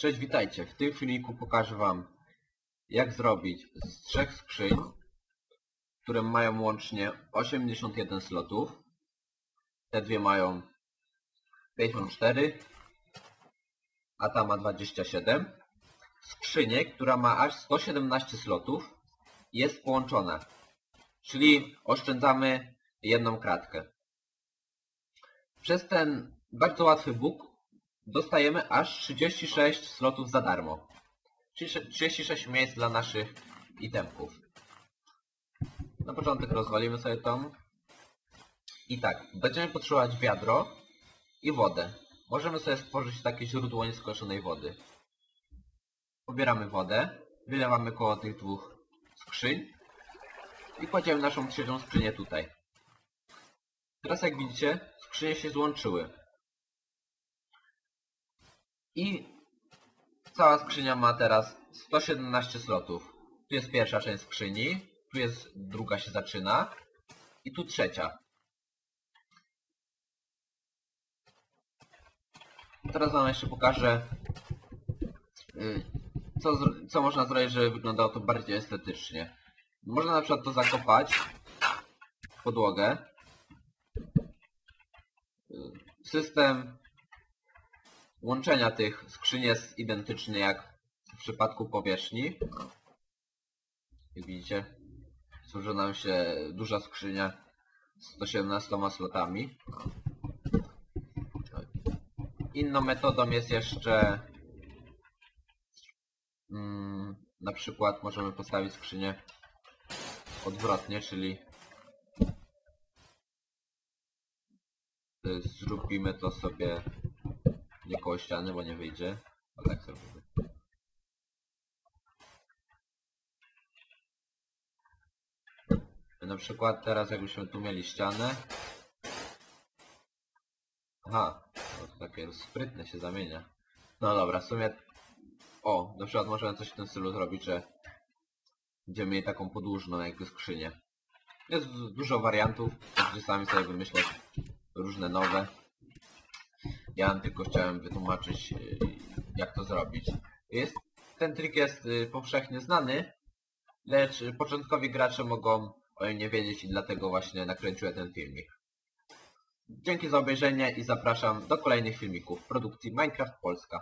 Cześć, witajcie. W tym filmiku pokażę Wam, jak zrobić z trzech skrzyń, które mają łącznie 81 slotów. Te dwie mają 54, a ta ma 27. Skrzynię, która ma aż 117 slotów, jest połączona. Czyli oszczędzamy jedną kratkę. Przez ten bardzo łatwy bóg dostajemy aż 36 slotów za darmo. Czyli 36 miejsc dla naszych itemków. Na początek rozwalimy sobie tą. I tak, będziemy potrzebować wiadro i wodę. Możemy sobie stworzyć takie źródło nieskończonej wody. Pobieramy wodę, wylewamy koło tych dwóch skrzyń i kładziemy naszą trzecią skrzynię tutaj. Teraz jak widzicie, skrzynie się złączyły. I cała skrzynia ma teraz 117 slotów. Tu jest pierwsza część skrzyni, tu jest druga się zaczyna i tu trzecia. Teraz wam jeszcze pokażę y, co, co można zrobić, żeby wyglądało to bardziej estetycznie. Można na przykład to zakopać w podłogę. Y, system łączenia tych skrzyń jest identyczny jak w przypadku powierzchni. Jak widzicie, służy nam się duża skrzynia z 117 slotami. Inną metodą jest jeszcze mm, na przykład możemy postawić skrzynię odwrotnie, czyli zrobimy to sobie nie koło ściany, bo nie wyjdzie. A tak sobie Na przykład teraz jakbyśmy tu mieli ścianę. Aha, to takie sprytne się zamienia. No dobra, w sumie... O, na przykład możemy coś w tym stylu zrobić, że będziemy mieli taką podłużną jakby skrzynię. Jest dużo wariantów, możecie sami sobie wymyślać różne nowe. Ja tylko chciałem wytłumaczyć, y, jak to zrobić. Jest, ten trik jest y, powszechnie znany, lecz początkowi gracze mogą o nim nie wiedzieć i dlatego właśnie nakręciłem ten filmik. Dzięki za obejrzenie i zapraszam do kolejnych filmików produkcji Minecraft Polska.